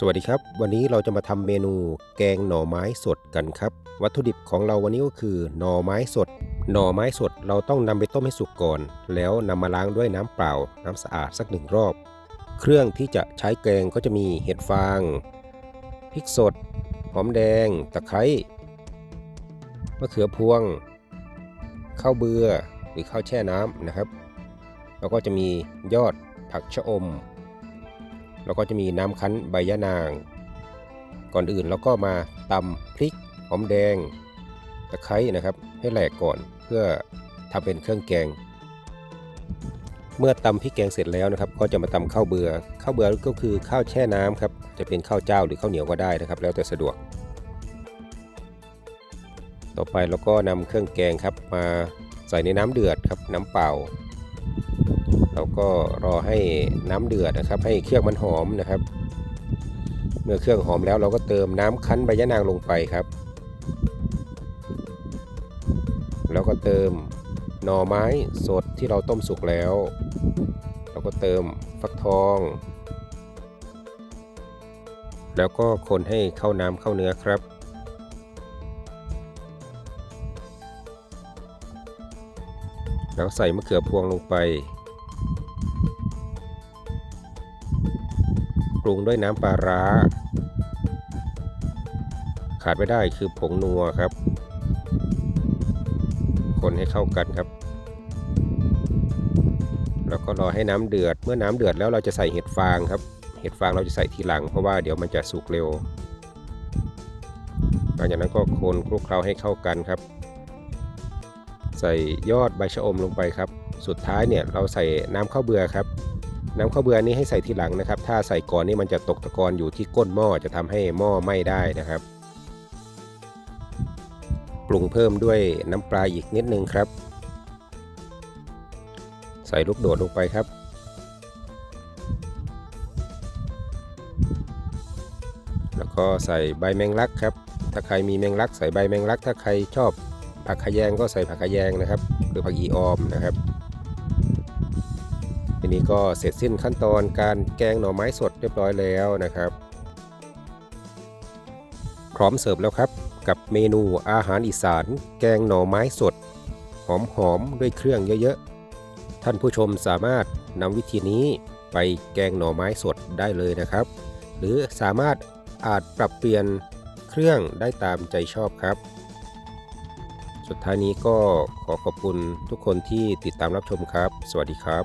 สวัสดีครับ วันนี้เราจะมาทำเมนูแกงหน่อไม้สดกันครับ วัตถุดิบของเราวันนี้ก็คือหน่อไม้สด หน่อไม้สดเราต้องนำไปต้มให้สุกก่อน แล้วนำมาล้างด้วยน้ำเปล่า น้ำสะอาดสักหนึ่งรอบ เครื่องที่จะใช้แกงก็จะมีเห็ดฟางพริกสด หอมแดง ตะไคร้มะเขือพวงข้าวเบือหรือข้าวแช่น้ำนะครับ แล้วก็จะมียอดผักชะอม แล้วก็จะมีน้ำคั้นใบยะนาง ก่อนอื่นเราก็มาตำพริกหอมแดงตะไคร้นะครับ ให้แหลกก่อนเพื่อทำเป็นเครื่องแกง เมื่อตำพริกแกงเสร็จแล้วนะครับ ก็จะมาตำข้าวเบือข้าวเบือก็คือข้าวแช่น้ำครับจะเป็นข้าวเจ้าหรือข้าวเหนียวก็ได้นะครับ แล้วแต่สะดวก ต่อไปเราก็นำเครื่องแกงครับมาใส่ในน้ำเดือดครับน้ำเปล่า เราก็รอให้น้ำเดือดนะครับ ให้เครื่องมันหอมนะครับ เมื่อเครื่องหอมแล้วเราก็เติมน้ำคั้นใบยะนางลงไปครับ แล้วก็เติมหน่อไม้สดที่เราต้มสุกแล้ว เราก็เติมฟักทอง แล้วก็คนให้เข้าน้ำเข้าเนื้อครับแล้วใส่มะเขือพวงลงไป รุงด้วยน้ำปลาร้า ขาดไม่ได้คือผงนัวครับ คนให้เข้ากันครับ แล้วก็รอให้น้ำเดือด เมื่อน้ำเดือดแล้วเราจะใส่เห็ดฟางครับ เห็ดฟางเราจะใส่ทีหลัง เพราะว่าเดี๋ยวมันจะสุกเร็ว หลังจากนั้นก็คนคลุกเคล้าให้เข้ากันครับ ใส่ยอดใบชะอมลงไปครับ สุดท้ายเนี่ยเราใส่น้ำข้าวเบื่อครับ น้ำข้าวเบื่อนี้ให้ใส่ทีหลังนะครับ ถ้าใส่ก่อนนี่มันจะตกตะกอนอยู่ที่ก้นหม้อจะทำให้หม้อไหม้ได้นะครับ ปรุงเพิ่มด้วยน้ำปลาอีกนิดนึงครับ ใส่ลูกโดดลงไปครับ แล้วก็ใส่ใบแมงลักครับ ถ้าใครมีแมงลัก ใส่ใบแมงลัก ถ้าใครชอบผักขะแยงก็ใส่ผักขะแยงนะครับ หรือผักอีออมนะครับ นี้ก็เสร็จสิ้นขั้นตอนการแกงหน่อไม้สดเรียบร้อยแล้วนะครับ พร้อมเสิร์ฟแล้วครับ กับเมนูอาหารอีสาน แกงหน่อไม้สด หอมๆด้วยเครื่องเยอะๆ ท่านผู้ชมสามารถนำวิธีนี้ไปแกงหน่อไม้สดได้เลยนะครับ หรือสามารถอาจปรับเปลี่ยนเครื่องได้ตามใจชอบครับ สุดท้ายนี้ก็ขอขอบคุณทุกคนที่ติดตามรับชมครับ สวัสดีครับ